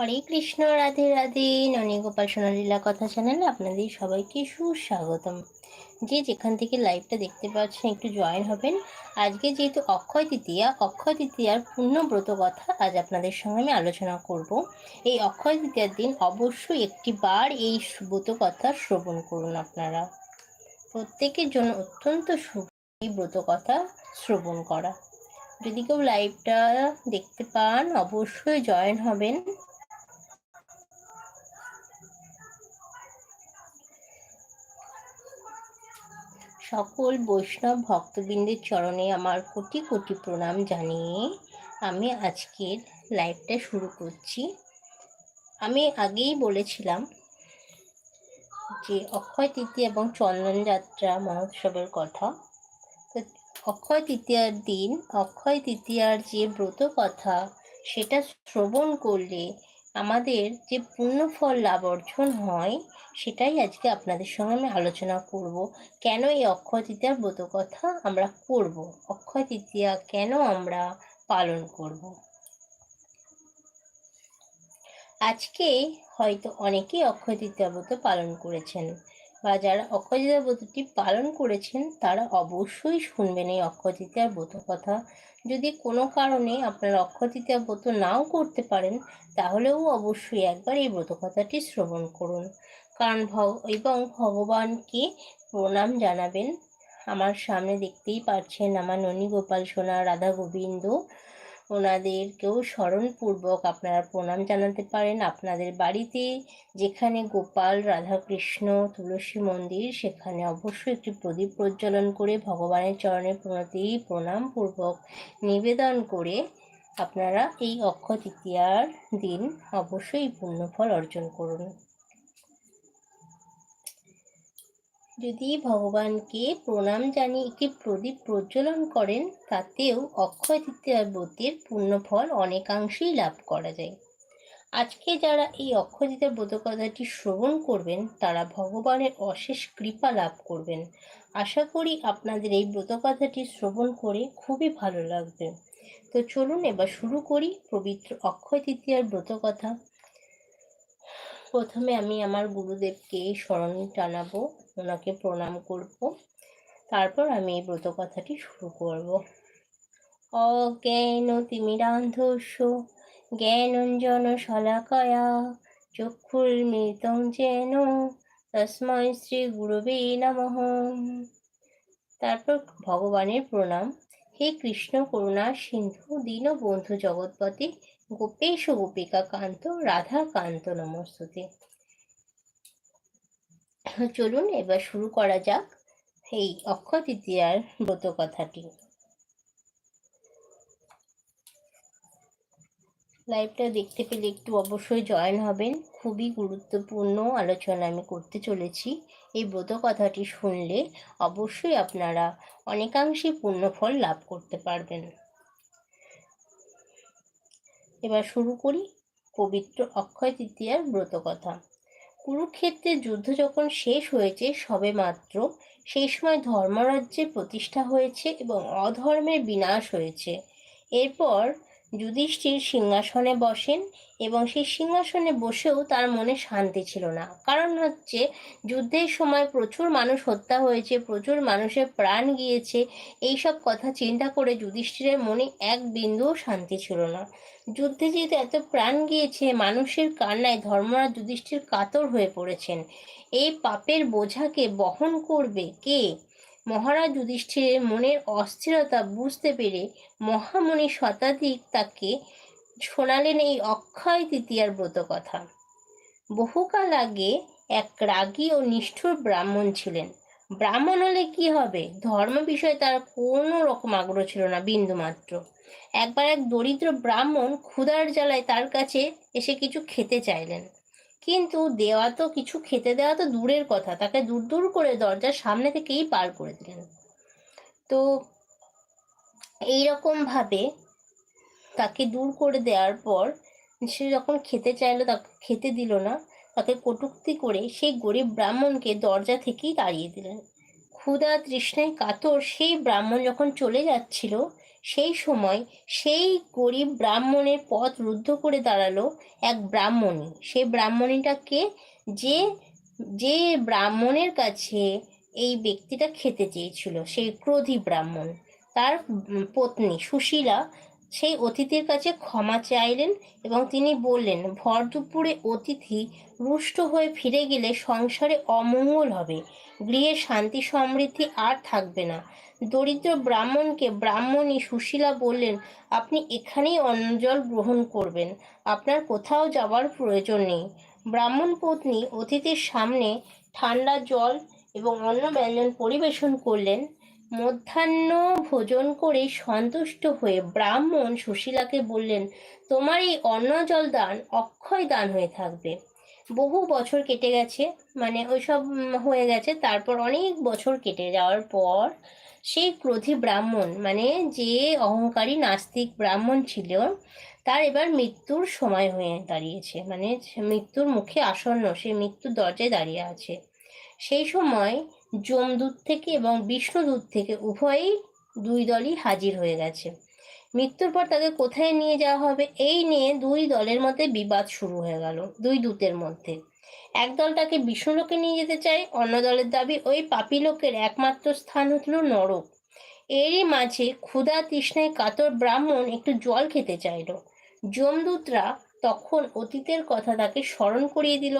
হরে কৃষ্ণ, রাধে রাধে। ননী গোপাল সোনালীলা কথা চ্যানেলে আপনাদের সবাইকে সুস্বাগতম। যে যেখান থেকে লাইভটা দেখতে পাচ্ছেন, একটু জয়েন হবেন। আজকে যেহেতু অক্ষয় তৃতীয়া, অক্ষয় তৃতীয়ার পূর্ণব্রত কথা আজ আপনাদের সঙ্গে আমি আলোচনা করব। এই অক্ষয় তৃতীয়ার দিন অবশ্যই একটি বার এই ব্রত কথা শ্রবণ করুন আপনারা। প্রত্যেকের জন্য অত্যন্ত শুভ এই ব্রত কথা শ্রবণ করা। যদি কেউ লাইভটা দেখতে পান, অবশ্যই জয়েন হবেন। সকল বৈষ্ণব ভক্তবৃন্দের চরণে আমার কোটি কোটি প্রণাম জানিয়ে আমি আজকের লাইভটা শুরু করছি। আমি আগেই বলেছিলাম যে অক্ষয় তৃতীয়া এবং চন্দনযাত্রা মহোৎসবের কথা। তো অক্ষয় তৃতীয়ার দিন, অক্ষয় তৃতীয়ার যে ব্রত কথা সেটা শ্রবণ করলে আমাদের যে পূর্ণ ফল লাভ অর্জন হয়, সেটাই আজকে আপনাদের সঙ্গে আমি আলোচনা করব। কেন এই অক্ষয় তৃতীয়ার ব্রত কথা আমরা করব? অক্ষয় তৃতীয়া কেন আমরা পালন করব? আজকে হয়তো অনেকেই অক্ষয় তৃতীয়া ব্রত পালন করেছেন। বা যারা অক্ষয় ব্রতটি পালন করেছেন, তারা অবশ্যই শুনবেন এই অক্ষয় ব্রত কথা যদি কোনো কারণে আপনারা অক্ষয় তৃতীয়া ব্রত নাও করতে পারেন, তাহলেও অবশ্যই একবার এই ব্রত কথাটি শ্রবণ করুন। কারণ ভগ, এবং ভগবানকে প্রণাম জানাবেন। আমার সামনে দেখতেই পাচ্ছেন আমার ননী গোপাল সোনা, রাধা গোবিন্দ। ওনাদেরকেও স্মরণপূর্বক আপনারা প্রণাম জানাতে পারেন। আপনাদের বাড়িতে যেখানে গোপাল, রাধাকৃষ্ণ, তুলসী মন্দির, সেখানে অবশ্যই একটি প্রদীপ প্রজ্বলন করে ভগবানের চরণে প্রণতি প্রণাম পূর্বক নিবেদন করে আপনারা এই অক্ষয় তৃতীয়ার দিন অবশ্যই পুণ্যফল অর্জন করুন। যদি ভগবানকে প্রণাম জানিয়ে একটি প্রদীপ প্রজ্বলন করেন, তাতেও অক্ষয় তৃতীয়ার ব্রতের পুণ্যফল অনেকাংশেই লাভ করা যায়। আজকে যারা এই অক্ষয় ব্রত কথাটি শ্রবণ করবেন, তারা ভগবানের অশেষ কৃপা লাভ করবেন। আশা করি আপনাদের এই ব্রত কথাটি শ্রবণ করে খুবই ভালো লাগবে। তো চলুন এবার শুরু করি পবিত্র অক্ষয় তৃতীয়ার ব্রত কথা প্রথমে আমি আমার গুরুদেবকে স্মরণ জানাব ওনাকে প্রণাম করব। তারপর আমি এই ব্রত কথাটি শুরু করব। অজ্ঞান তিমিরান্ধস্য জ্ঞানঞ্জন শলাকয়া চক্ষুর্মৃতং যেন তস্মৈ শ্রী গুরুবে নমঃ। তারপর ভগবানের প্রণাম। হে কৃষ্ণ করুণা সিন্ধু, দীন বন্ধু জগৎপতি, গোপেশ গোপিকা কান্ত, রাধা কান্ত নমস্তুতে। চলুন এবার শুরু করা যাক এই অক্ষয় তৃতীয়ার ব্রত কথাটি লাইভটা দেখতে পেলে একটু অবশ্যই জয়েন হবেন। খুবই গুরুত্বপূর্ণ আলোচনা আমি করতে চলেছি এই ব্রত কথাটি শুনলে অবশ্যই আপনারা অনেকাংশে পুণ্যফল লাভ করতে পারবেন। এবার শুরু করি পবিত্র অক্ষয় তৃতীয়ার ব্রত কথা। কুরুক্ষেত্রের যুদ্ধ যখন শেষ হয়েছে সবে মাত্র, সেই সময় ধর্মরাজ্যের প্রতিষ্ঠা হয়েছে এবং অধর্মের বিনাশ হয়েছে। এরপর যুধিষ্ঠির সিংহাসনে বসেন এবং সেই সিংহাসনে বসেও তার মনে শান্তি ছিল না। কারণ হচ্ছে, যুদ্ধের সময় প্রচুর মানুষ হত্যা হয়েছে, প্রচুর মানুষের প্রাণ গিয়েছে। এইসব কথা চিন্তা করে যুধিষ্ঠিরের মনে এক বিন্দুও শান্তি ছিল না। যুদ্ধে যেহেতু এত প্রাণ গিয়েছে, মানুষের কান্নায় ধর্মরাজ যুধিষ্ঠির কাতর হয়ে পড়েছেন। এই পাপের বোঝাকে বহন করবে কে? মহারাজ যুধিষ্ঠিরের মনের অস্থিরতা বুঝতে পেরে মহামণি শতাধিক তাকে শোনালেন এই অক্ষয় তৃতীয়ার ব্রত কথা। বহুকাল আগে এক রাগী ও নিষ্ঠুর ব্রাহ্মণ ছিলেন। ব্রাহ্মণ হলে কি হবে? ধর্ম বিষয়ে তার কোনো রকম আগ্রহ ছিল না বিন্দু মাত্র একবার এক দরিদ্র ব্রাহ্মণ ক্ষুধার জ্বালায় তার কাছে এসে কিছু খেতে চাইলেন। কিন্তু দেওয়া তো কিছু খেতে দেওয়া তো দূরের কথা। তাকে দূর দূর করে দরজার সামনে থেকেই পার করে দিলেন। তো এইরকম ভাবে তাকে দূর করে দেওয়ার পর সে যখন খেতে চাইলো, তাকে, খেতে দিল না, তাকে কটুক্তি করে সেই গরিব ব্রাহ্মণকে দরজা থেকেই তাড়িয়ে দিলেন। ক্ষুধা তৃষ্ণায় কাতর সেই ব্রাহ্মণ যখন চলে যাচ্ছিল সেই সময় সেই গরিব ব্রাহ্মণের পথ রুদ্ধ করে দাঁড়াল এক ব্রাহ্মণী। সেই ব্রাহ্মণীটাকে যে যে ব্রাহ্মণের কাছে এই ব্যক্তিটা খেতে চেয়েছিল, সেই ক্রোধী ব্রাহ্মণ। তার পত্নী সুশীলা সেই অতিথির কাছে ক্ষমা চাইলেন এবং তিনি বললেন, ভর দুপুরে অতিথি রুষ্ট হয়ে ফিরে গেলে সংসারে অমঙ্গল হবে। গৃহে শান্তি সমৃদ্ধি আর থাকবে না। দরিদ্র ব্রাহ্মণকে ব্রাহ্মণী সুশীলা বললেন, আপনি এখানেই অন্নজল গ্রহণ করবেন। আপনার কোথাও যাবার প্রয়োজন নেই ব্রাহ্মণ পত্নী অতিথির সামনে ঠান্ডা জল এবং অন্য ব্যঞ্জন পরিবেশন করলেন। মধ্যাহ্ন ভোজন করে সন্তুষ্ট হয়ে ব্রাহ্মণ সুশীলাকে বললেন, তোমার এই অন্ন জল দান অক্ষয় দান হয়ে থাকবে। বহু বছর কেটে গেছে মানে ওইসব হয়ে গেছে, তারপর অনেক বছর কেটে যাওয়ার পর সেই ক্রোধী ব্রাহ্মণ মানে যে অহংকারী নাস্তিক ব্রাহ্মণ ছিল, তার এবার মৃত্যুর সময় হয়ে দাঁড়িয়েছে মানে মৃত্যুর মুখে আসন্ন, সে মৃত্যুর দরজায় দাঁড়িয়ে আছে। সেই সময় যমদূত থেকে এবং বিষ্ণুদূত থেকে উভয়ই দুই দলই হাজির হয়ে গেছে। মৃত্যুর পর তাকে কোথায় নিয়ে যাওয়া হবে, এই নিয়ে দুই দলের মধ্যে বিবাদ শুরু হয়ে গেল, দুই দূতের মধ্যে। এক দল তাকে বিষ্ণুলোকে নিয়ে যেতে চায়, অন্য দলের দাবি ওই পাপী লোকের একমাত্র স্থান হলো নরক। এরই মাঝে ক্ষুধা তৃষ্ণায় কাতর ব্রাহ্মণ একটু জল খেতে চাইল। যমদূতরা তখন অতীতের কথা তাকে স্মরণ করিয়ে দিল।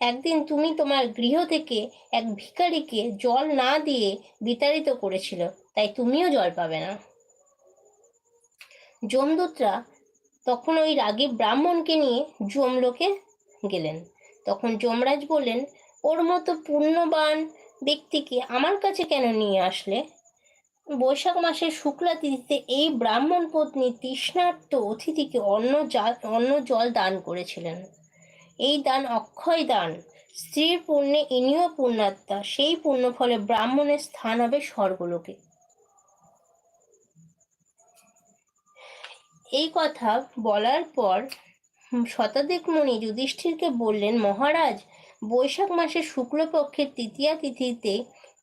একদিন তুমি তোমার গৃহ থেকে এক ভিখারিকে জল না দিয়ে বিতাড়িত করেছিল, তাই তুমিও জল পাবে না। যমদূতরা তখন ওই রাগে ব্রাহ্মণকে নিয়ে যমলোকে গেলেন। তখন যমরাজ বললেন, ওর মতো পুণ্যবান ব্যক্তিকে আমার কাছে কেন নিয়ে আসলে? বৈশাখ মাসের শুক্লা তিথিতে এই ব্রাহ্মণ পত্নী তৃষ্ণার্ত অতিথিকে অন্ন অন্ন জল দান করেছিলেন। এই দান অক্ষয় দান, স্ত্রীর পুণ্যে ইনিও পুণ্যাত্মা, সেই পুণ্য ফলে ব্রাহ্মণের স্থান হবে স্বর্গলোকে। এই কথা বলার পর শতাধিক মুনি যুধিষ্ঠিরকে বললেন, মহারাজ, বৈশাখ মাসের শুক্লপক্ষের তৃতীয়া তিথিতে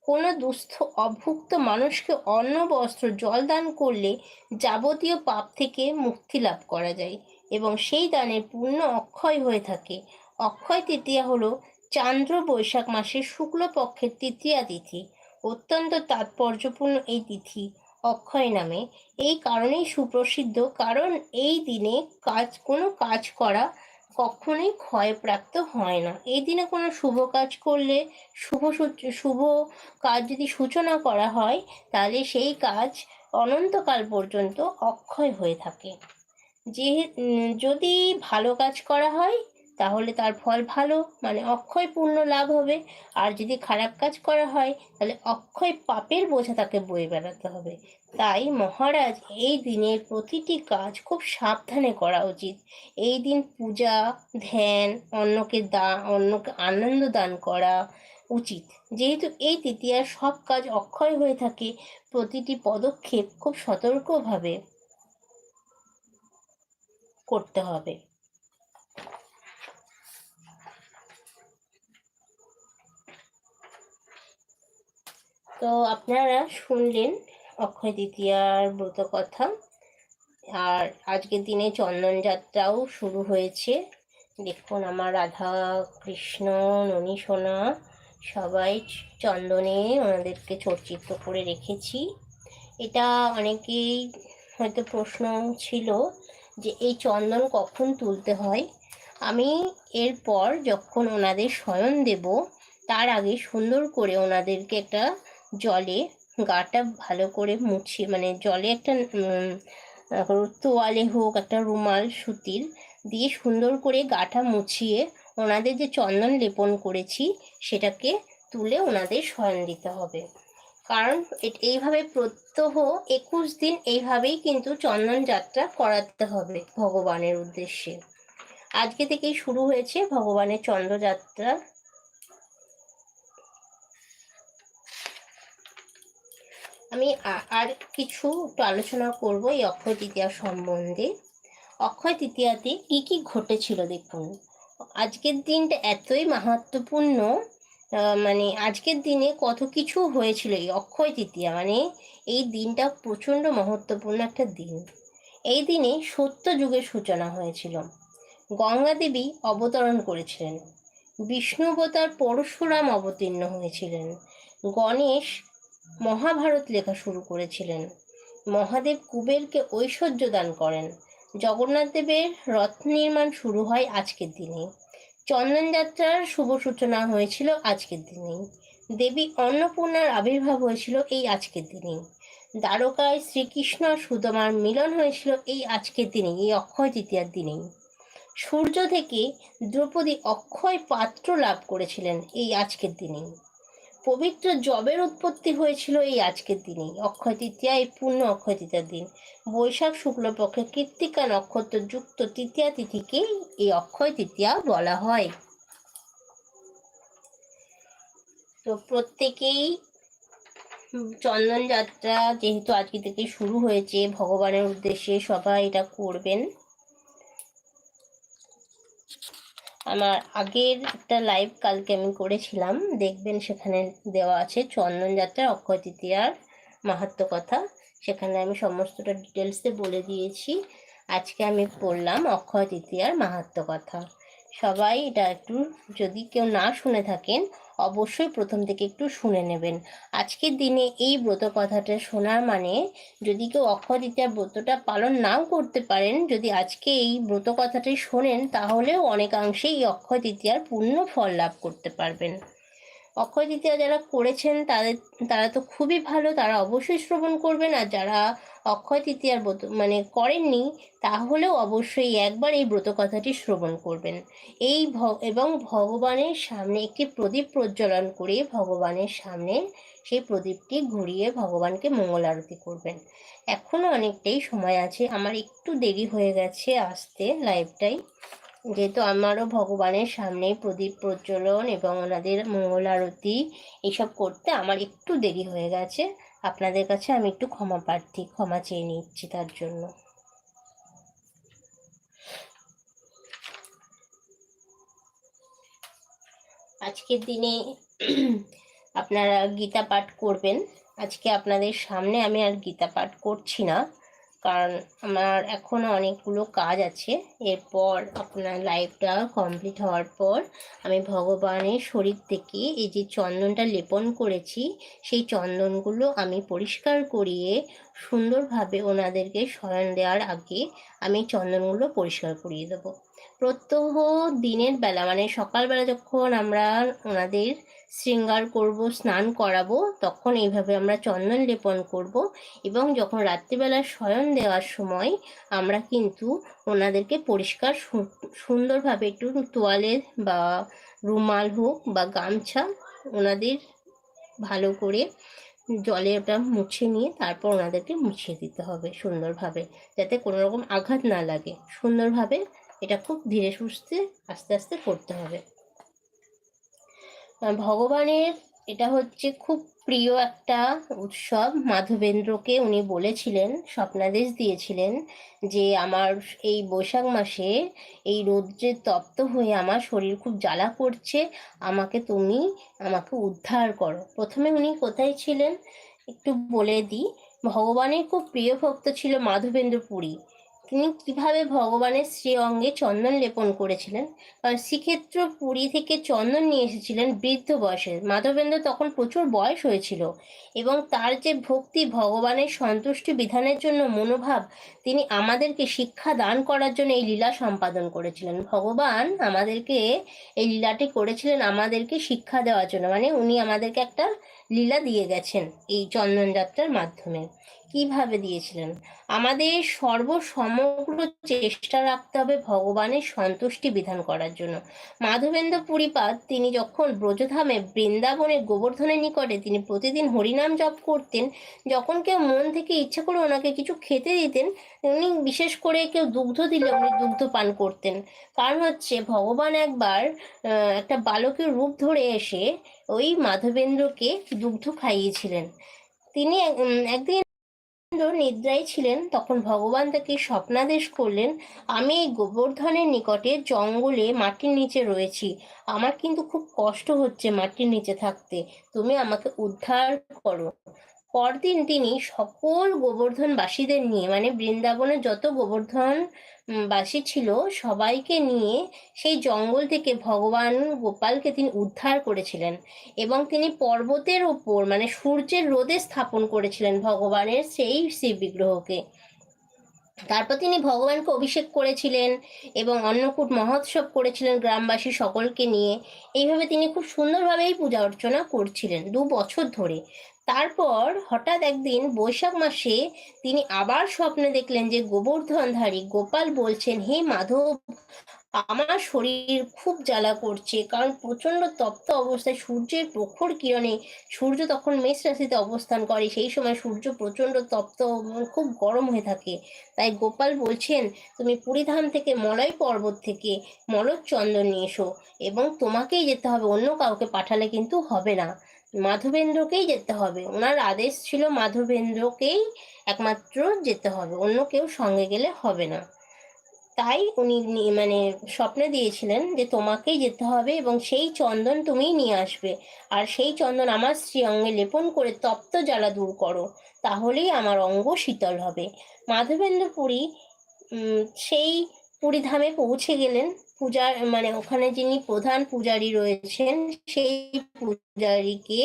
কোনো দুস্থ, অভুক্ত মানুষকে অন্ন বস্ত্র জল দান করলে যাবতীয় পাপ থেকে মুক্তি লাভ করা যায় এবং সেই দানের পূর্ণ অক্ষয় হয়ে থাকে। অক্ষয় তৃতীয়া হলো চান্দ্র বৈশাখ মাসের শুক্লপক্ষের তৃতীয়া তিথি। অত্যন্ত তাৎপর্যপূর্ণ এই তিথি অক্ষয় নামে। এই কারণেই সুপ্রসিদ্ধ, কারণ এই দিনে কাজ, কোনো কাজ করা কখনোই ক্ষয়প্রাপ্ত হয় না। এই দিনে কোনো শুভ কাজ করলে, শুভ শুভ কাজ যদি সূচনা করা হয়, তাহলে সেই কাজ অনন্তকাল পর্যন্ত অক্ষয় হয়ে থাকে। যে যদি ভালো কাজ করা হয় তাহলে তার ফল ভালো মানে অক্ষয় পূর্ণ লাভ হবে। আর যদি খারাপ কাজ করা হয়, তাহলে অক্ষয় পাপের বোঝা তাকে বয়ে বেড়াতে হবে। তাই মহারাজ, এই দিনের প্রতিটি কাজ খুব সাবধানে করা উচিত। এই দিন পূজা, ধ্যান, অন্যকে দা, অন্যকে আনন্দ দান করা উচিত। যেহেতু এই তৃতীয়ার সব কাজ অক্ষয় হয়ে থাকে, প্রতিটি পদক্ষেপ খুব সতর্কভাবে করতে হবে। তো আপনারা শুনলেন অক্ষয় তৃতীয়ার ব্রত কথা। আর আজকের দিনে চন্দন যাত্রাও শুরু হয়েছে। দেখুন আমার রাধা কৃষ্ণ, ননী সোনা, সবাই চন্দনে ওনাদেরকে চর্চিত করে রেখেছি। এটা অনেকেই হয়তো প্রশ্ন ছিল যে এই চন্দন কখন তুলতে হয়? আমি এরপর যখন ওনাদের শয়ন দেব, তার আগে সুন্দর করে ওনাদেরকে একটা জলে গাটা ভালো করে মুছিয়ে মানে জলে একটা তোয়ালে হোক, একটা রুমাল, সুতির দিয়ে সুন্দর করে গাটা মুছিয়ে ওনাদের যে চন্দন লেপন করেছি, সেটাকে তুলে ওনাদের শয়ন দিতে হবে। কারণ এইভাবে প্রত্যহ একুশ দিন এইভাবেই কিন্তু চন্দন যাত্রা করাতে হবে ভগবানের উদ্দেশ্যে। আজকে থেকেই শুরু হয়েছে ভগবানের চন্দ্রযাত্রা। আমি আর কিছু একটু আলোচনা করব এই অক্ষয় তৃতীয়া সম্বন্ধে। অক্ষয় তৃতীয়াতে কি কি ঘটেছিল দেখুন? আজকের দিনটা এতই মাহাত্মপূর্ণ মানে আজকের দিনে কত কিছু হয়েছিল এই অক্ষয় তৃতীয়া মানে এই দিনটা প্রচণ্ড মহত্বপূর্ণ একটা দিন। এই দিনে সত্য যুগের সূচনা হয়েছিল। গঙ্গা দেবী অবতরণ করেছিলেন। বিষ্ণুবতার পরশুরাম অবতীর্ণ হয়েছিলেন। গণেশ মহাভারত লেখা শুরু করেছিলেন। মহাদেব কুবেরকে ঐশ্বর্য দান করেন। জগন্নাথ দেবের রথ নির্মাণ শুরু হয় আজকের দিনে। চন্দনযাত্রার শুভ সূচনা হয়েছিল আজকের দিনেই দেবী অন্নপূর্ণার আবির্ভাব হয়েছিল এই আজকের দিনেই দ্বারকায় শ্রীকৃষ্ণ সুদমার মিলন হয়েছিল এই আজকের দিনে, এই অক্ষয় তৃতীয়ার দিনেই। সূর্য থেকে দ্রৌপদী অক্ষয় পাত্র লাভ করেছিলেন এই আজকের দিনেই পবিত্র জবের উৎপত্তি হয়েছিল এই আজকের দিনেই। অক্ষয় তৃতীয়া এই পূর্ণ অক্ষয় তৃতীয়ার দিন। বৈশাখ শুক্লপক্ষে কৃত্তিকা নক্ষত্র যুক্ত তৃতীয়া তিথিকে এই অক্ষয় তৃতীয়া বলা হয়। তো প্রত্যেকেই চন্দন যাত্রা যেহেতু আজকে থেকে শুরু হয়েছে, ভগবানের উদ্দেশ্যে সবাই এটা করবেন। আমার আগের একটা লাইভ কালকে আমি করেছিলাম। দেখবেন সেখানে দেওয়া আছে চন্দন যাত্রা অক্ষয় তৃতীয়ার মাহাত্ম কথা। সেখানে আমি সমস্তটা ডিটেলসে বলে দিয়েছি। আজকে আমি পড়লাম অক্ষয় তৃতীয়ার মাহাত্ম কথা। সবাই এটা একটু যদি কেউ না শুনে থাকেন অবশ্যই প্রথম থেকে একটু শুনে নেবেন। আজকের দিনে এই ব্রত কথাটা শোনার মানে যদি কেউ অক্ষয় তৃতীয়ার ব্রতটা পালন নাও করতে পারেন, যদি আজকে এই ব্রত কথাটি শোনেন, তাহলেও অনেকাংশেই এই অক্ষয় তৃতীয়ার পূর্ণ ফল লাভ করতে পারবেন। অক্ষয় তৃতীয়া যারা করেছেন, তাদের, তারা তো খুবই ভালো, তারা অবশ্যই শ্রবণ করবেন। আর যারা অক্ষয় তৃতীয়ার ব্রত মানে করেননি, তাহলেও অবশ্যই একবার এই ব্রত কথাটি শ্রবণ করবেন। এই ভ, এবং ভগবানের সামনে একটি প্রদীপ প্রজ্বলন করে ভগবানের সামনে সেই প্রদীপটি ঘুরিয়ে ভগবানকে মঙ্গল আরতি করবেন। এখনও অনেকটাই সময় আছে, আমার একটু দেরি হয়ে গেছে, আসতে লাইভটাই যেহেতু আমারও ভগবানের সামনে প্রদীপ প্রজ্বলন এবং ওনাদের মঙ্গল আরতি এইসব করতে আমার একটু দেরি হয়ে গেছে, আপনাদের কাছে আমি একটু ক্ষমা প্রার্থী, ক্ষমা চেয়ে নিচ্ছি তার জন্য। আজকের দিনে আপনারা গীতা পাঠ করবেন, আজকে আপনাদের সামনে আমি আর গীতা পাঠ করছি না। কারণ আমার এখনও অনেকগুলো কাজ আছে। এরপর আপনার লাইফটা কমপ্লিট হওয়ার পর আমি ভগবানের শরীর থেকে এই যে চন্দনটা লেপন করেছি, সেই চন্দনগুলো আমি পরিষ্কার করিয়ে সুন্দরভাবে ওনাদেরকে শয়ন দেওয়ার আগে আমি চন্দনগুলো পরিষ্কার করিয়ে দেবো। প্রত্যহ দিনের বেলা মানে সকালবেলা যখন আমরা ওনাদের শৃঙ্গার করব, স্নান করাবো, তখন এইভাবে আমরা চন্দন লেপন করব এবং যখন রাত্রিবেলা শয়ন দেওয়ার সময় আমরা কিন্তু ওনাদেরকে পরিষ্কার সুন্দরভাবে একটু তোয়ালের বা রুমাল হোক বা গামছা ওনাদের ভালো করে জলে ওটা মুছে নিয়ে তারপর ওনাদেরকে মুছিয়ে দিতে হবে সুন্দরভাবে, যাতে কোনো রকম আঘাত না লাগে। সুন্দরভাবে এটা খুব ধীরে সুস্থে আস্তে আস্তে করতে হবে। ভগবানের এটা হচ্ছে খুব প্রিয় একটা উৎসব। মাধবেন্দ্রকে উনি বলেছিলেন, স্বপ্নাদেশ দিয়েছিলেন যে, আমার এই বৈশাখ মাসে এই রৌদ্রে তপ্ত হয়ে আমার শরীর খুব জ্বালা করছে। আমাকে তুমি আমাকে উদ্ধার করো। প্রথমে উনি কোথায় ছিলেন একটু বলে দিই। ভগবানের খুব প্রিয় ভক্ত ছিল মাধবেন্দ্র পুরী। তিনি কীভাবে ভগবানের শ্রী অঙ্গে চন্দন লেপন করেছিলেন? কারণ শ্রীক্ষেত্র পুরী থেকে চন্দন নিয়ে এসেছিলেন বৃদ্ধ বয়সে। মাধবেন্দ্র তখন প্রচুর বয়স হয়েছিল এবং তার যে ভক্তি, ভগবানের সন্তুষ্টি বিধানের জন্য মনোভাব, তিনি আমাদেরকে শিক্ষা দান করার জন্য এই লীলা সম্পাদন করেছিলেন। ভগবান আমাদেরকে এই লীলাটি করেছিলেন আমাদেরকে শিক্ষা দেওয়ার জন্য। মানে উনি আমাদেরকে একটা লীলা দিয়ে গেছেন এই চন্দন যাত্রার মাধ্যমে। কীভাবে দিয়েছিলেন? আমাদের সর্বসমগ্র চেষ্টা রাখতে হবে ভগবানের সন্তুষ্টি বিধান করার জন্য। মাধবেন্দ্র পুরীপাদ তিনি যখন ব্রজধামে বৃন্দাবনের গোবর্ধনের নিকটে তিনি প্রতিদিন হরিনাম জপ করতেন, যখন কেউ মন থেকে ইচ্ছা করে ওনাকে কিছু খেতে দিতেন, উনি বিশেষ করে কেউ দুগ্ধ দিলে উনি দুগ্ধ পান করতেন। কারণ হচ্ছে ভগবান একবার একটা বালকের রূপ ধরে এসে ওই মাধবেন্দ্রকে দুগ্ধ খাইয়েছিলেন। তিনি একদিন নিদ্রায় ছিলেন, তখন ভগবান তাকে স্বপ্নাদেশ করলেন, আমি এই গোবর্ধনের নিকটে জঙ্গলে মাটির নিচে রয়েছি। আমার কিন্তু খুব কষ্ট হচ্ছে মাটির নিচে থাকতে। তুমি আমাকে উদ্ধার করো। পরদিন তিনি সকল গোবর্ধনবাসীদের নিয়ে মানে বৃন্দাবনে যত গোবর্ধন বাসী ছিল, সবাইকে নিয়ে সেই জঙ্গল থেকে ভগবান গোপালকে তিনি উদ্ধার করেছিলেন এবং তিনি পর্বতের ওপর মানে সূর্যের রোদে স্থাপন করেছিলেন ভগবানের সেই শিব বিগ্রহকে তারপর তিনি ভগবানকে অভিষেক করেছিলেন এবং অন্নকূট মহোৎসব করেছিলেন গ্রামবাসী সকলকে নিয়ে। এইভাবে তিনি খুব সুন্দরভাবেই পূজা অর্চনা করছিলেন দু বছর ধরে। তারপর হঠাৎ একদিন বৈশাখ মাসে তিনি আবার স্বপ্নে দেখলেন যে গোবর্ধনধারী গোপাল বলছেন, হে মাধব, আমার শরীর খুব জ্বালা করছে, কারণ প্রচণ্ড তপ্ত অবস্থায় সূর্যের প্রখর কিরণে সূর্য তখন মেষ রাশিতে অবস্থান করে, সেই সময় সূর্য প্রচণ্ড তপ্ত খুব গরম হয়ে থাকে। তাই গোপাল বলছেন, তুমি পুরীধাম থেকে মলয় পর্বত থেকে মলয় চন্দন নিয়ে এসো এবং তোমাকেই যেতে হবে, অন্য কাউকে পাঠালে কিন্তু হবে না। মাধবেন্দ্রকেই যেতে হবে। ওনার আদেশ ছিল মাধবেন্দ্রকেই একমাত্র যেতে হবে, অন্য কেউ সঙ্গে গেলে হবে না। তাই উনি মানে স্বপ্নে দিয়েছিলেন যে তোমাকেই যেতে হবে এবং সেই চন্দন তুমিই নিয়ে আসবে। আর সেই চন্দন আমার স্ত্রী অঙ্গে লেপন করে তপ্ত জ্বালা দূর করো, তাহলেই আমার অঙ্গ শীতল হবে। মাধবেন্দ্র পুরী সেই পুরীধামে পৌঁছে গেলেন। পূজার মানে ওখানে যিনি প্রধান পূজারী রয়েছেন, সেই পূজারীকে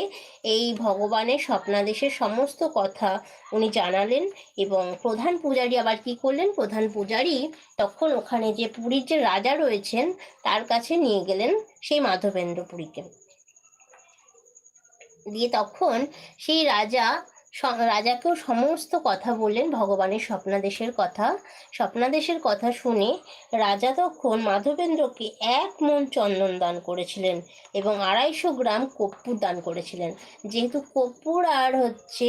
এই ভগবানের স্বপ্নাদেশের সমস্ত কথা উনি জানালেন এবং প্রধান পূজারী আবার কি করলেন? প্রধান পূজারী তখন ওখানে যে পুরীর যে রাজা রয়েছেন, তার কাছে নিয়ে গেলেন সেই মাধবেন্দ্র পুরীকে দিয়ে তখন সেই রাজা রাজাকেও সমস্ত কথা বললেন ভগবানের স্বপ্নাদেশের কথা। স্বপ্নাদেশের কথা শুনে রাজা তখন মাধবেন্দ্রকে এক মন চন্দন দান করেছিলেন এবং আড়াইশো গ্রাম কর্পূর দান করেছিলেন। যেহেতু কর্পূর আর হচ্ছে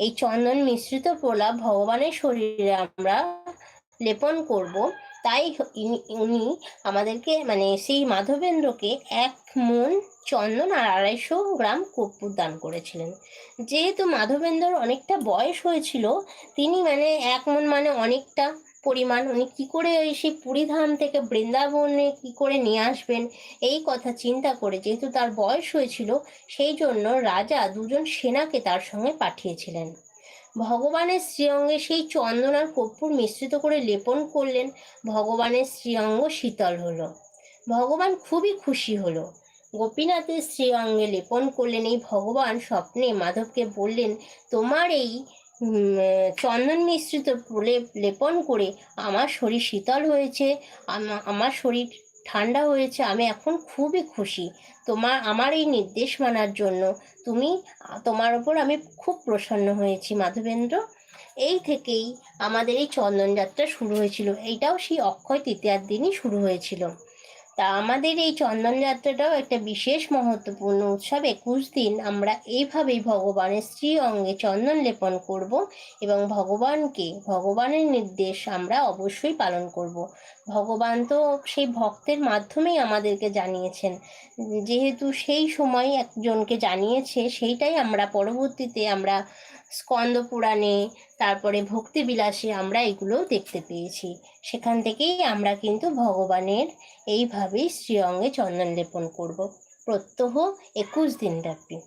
এই চন্দন মিশ্রিত প্রলাপ ভগবানের শরীরে আমরা লেপন করব তাই উনি আমাদেরকে মানে সেই মাধবেন্দ্রকে এক মন চন্দন আর আড়াইশো গ্রাম কর্পূর দান করেছিলেন। যেহেতু মাধবেন্দ্রর অনেকটা বয়স হয়েছিল, তিনি মানে এক মন মানে অনেকটা পরিমাণ। উনি কী করে ওই সেই পুরীধাম থেকে বৃন্দাবনে কি করে নিয়ে আসবেন, এই কথা চিন্তা করে যেহেতু তার বয়স হয়েছিল, সেই জন্য রাজা দুজন সেনাকে তার সঙ্গে পাঠিয়েছিলেন। ভগবানের শ্রীঅঙ্গে সেই চন্দন আর কর্পূর মিশ্রিত করে লেপন করলেন, ভগবানের শ্রীঅঙ্গ শীতল হলো। ভগবান খুবই খুশি হলো। গোপীনাথের শ্রীঅঙ্গে লেপন করলেন, এই ভগবান স্বপ্নে মাধবকে বললেন, তোমার এই চন্দন মিশ্রিত লেপন করে আমার শরীর শীতল হয়েছে আমার শরীর ঠান্ডা হয়েছে, আমি এখন খুবই খুশি। তোমার, আমার এই নির্দেশ মানার জন্য তুমি, তোমার ওপর আমি খুব প্রসন্ন হয়েছি, মাধবেন্দ্র। এই থেকেই আমাদের এই চন্দনযাত্রা শুরু হয়েছিল। এইটাও সেই অক্ষয় তৃতীয়ার দিনই শুরু হয়েছিল। তা আমাদের এই চন্দন যাত্রাটাও একটা বিশেষ মহত্বপূর্ণ উৎসব। একুশ দিন আমরা এইভাবেই ভগবানের শ্রী অঙ্গে চন্দন লেপন করব এবং ভগবানকে, ভগবানের নির্দেশ আমরা অবশ্যই পালন করব। ভগবান তো সেই ভক্তের মাধ্যমেই আমাদেরকে জানিয়েছেন। যেহেতু সেই সময় একজনকে জানিয়েছে, সেইটাই আমরা পরবর্তীতে আমরা স্কন্দ পুরাণে, তারপরে ভক্তিবিলাসে আমরা এগুলো দেখতে পেয়েছি। সেখান থেকেই আমরা কিন্তু ভগবানের এইভাবেই শ্রী অঙ্গে চন্দন লেপন করব। প্রত্যহ একুশ দিন ব্যাপী।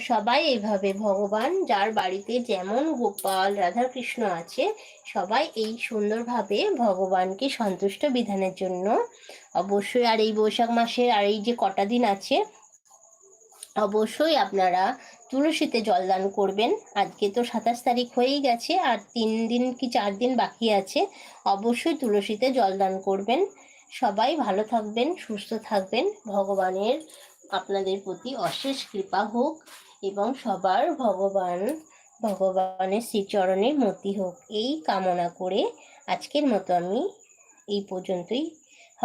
সবাই এইভাবে ভগবান, যার বাড়িতে যেমন গোপাল, রাধাকৃষ্ণ আছে, সবাই এই সুন্দরভাবে ভগবানকে সন্তুষ্ট বিধানের জন্য অবশ্যই আর এই বৈশাখ মাসের আর এই যে কটা দিন আছে অবশ্যই আপনারা তুলসীতে জলদান করবেন। আজকে তো সাতাশ তারিখ হয়েই গেছে, আর তিন দিন কি চার দিন বাকি আছে, অবশ্যই তুলসীতে জলদান করবেন। সবাই ভালো থাকবেন, সুস্থ থাকবেন। ভগবানের আপনাদের প্রতি অশেষ কৃপা হোক এবং সবার ভগবান, ভগবানের শ্রীচরণে মতি হোক। এই কামনা করে আজকের মতো আমি এই পর্যন্তই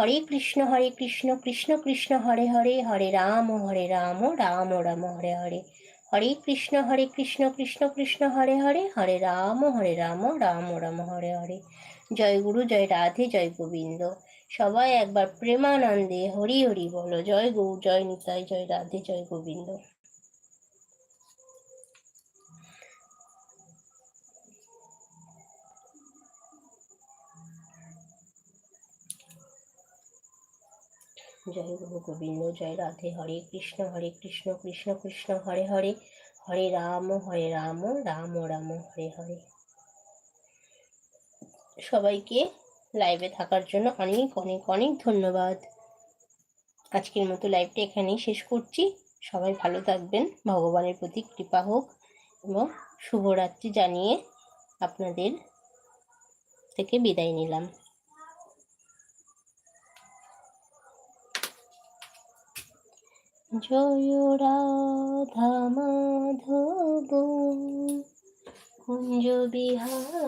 হরে কৃষ্ণ হরে কৃষ্ণ কৃষ্ণ কৃষ্ণ, হরে হরে হরে রাম হরে রাম রাম রাম, হরে হরে। হরে কৃষ্ণ হরে কৃষ্ণ কৃষ্ণ কৃষ্ণ, হরে হরে হরে রাম হরে রাম রাম রাম, হরে হরে। জয় গুরু, জয় রাধে, জয় গোবিন্দ। সবাই একবার প্রেমানন্দে হরি হরি বলো। জয় গৌ জয় নিতাই, জয় রাধে, জয় গোবিন্দ। জয় গুরু গোবিন্দ, জয় রাধে হরে কৃষ্ণ হরে কৃষ্ণ কৃষ্ণ কৃষ্ণ, হরে হরে হরে রাম হরে রাম রাম রাম, হরে হরে। সবাইকে লাইভে থাকার জন্য অনেক অনেক অনেক ধন্যবাদ। আজকের মতো লাইভটা এখানেই শেষ করছি। সবাই ভালো থাকবেন, ভগবানের প্রতি কৃপা হোক এবং শুভরাত্রি জানিয়ে আপনাদের থেকে বিদায় নিলাম। জয় রাধা মাধব কুঞ্জ বিহার।